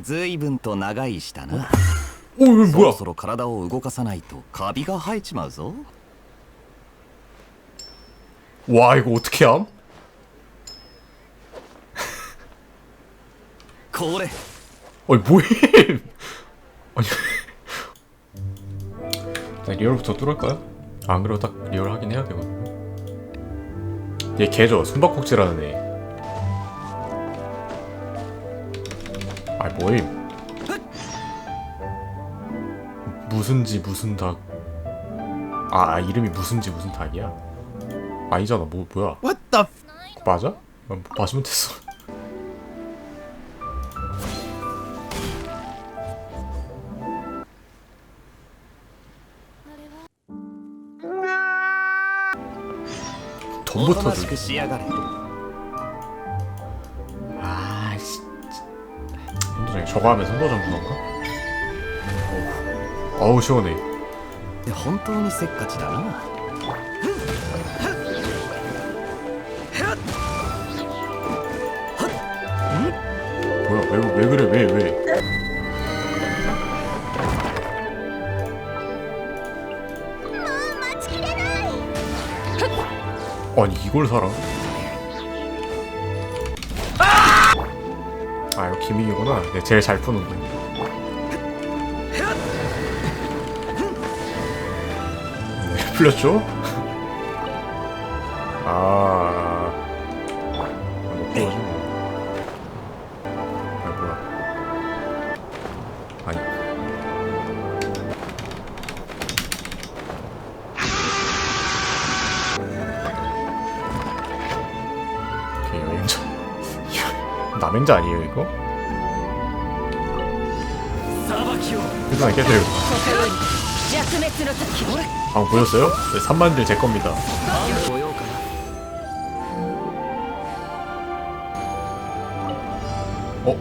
ずいぶんと長いしたな 오 이거 そ 뭐야 ろそろ体を動かさないとカビが生えちまうぞ 와 이거 어떻게 함? これ 어이 뭐임 아니 나 리얼부터 뚫을까요? 안 그래도 딱 리얼 하긴 해야 되거든 얘 개죠 숨바꼭질하는 애 아이 뭐임 무슨지 무슨 닭? 아, 아 이름이 무슨지 무슨 닭이야? 아니잖아. 뭐 뭐야? What the 맞아? 아, 맞으면 됐어. 돈부터 お 저거 하면 손도장 주던가? 어우, 어우 시원해 本当にせっかちだな 뭐야 왜, 왜 그래 왜 왜? 아니 이걸 사라? 아 이거 기믹이구나 내가 제일 잘 푸는 거왜 풀렸죠? 가맹자 아니에요 이거? 일단 깨드리고 방 보셨어요? 네, 3만 딜제 겁니다 어?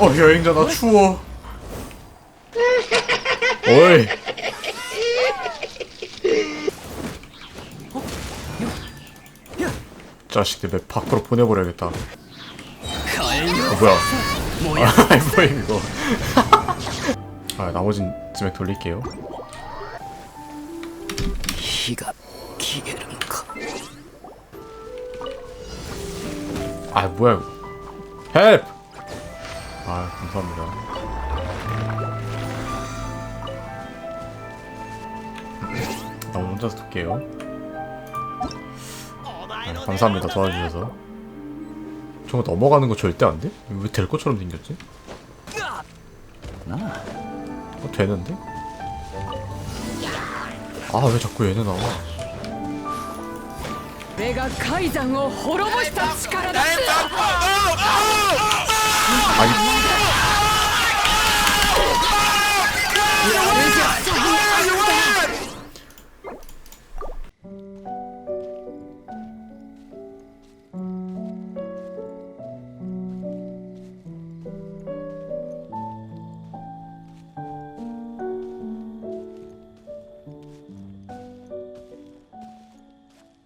어 여행자 나 추워 오이 자식들 맵 밖으로 보내버려야겠다. 어, 뭐야? 아, 뭐야 이거? 아, 나머진 쯤에 돌릴게요. 아, 뭐야? 이거. 헬프! 아, 감사합니다. 나 혼자서 돌게요. 네, 감사합니다 도와주셔서 저거 넘어가는 거 절대 안 돼? 왜 될 것처럼 생겼지? 어, 되는데? 아 왜 자꾸 얘네 나와 が海山を滅ぼした力だ 아니 やるじゃん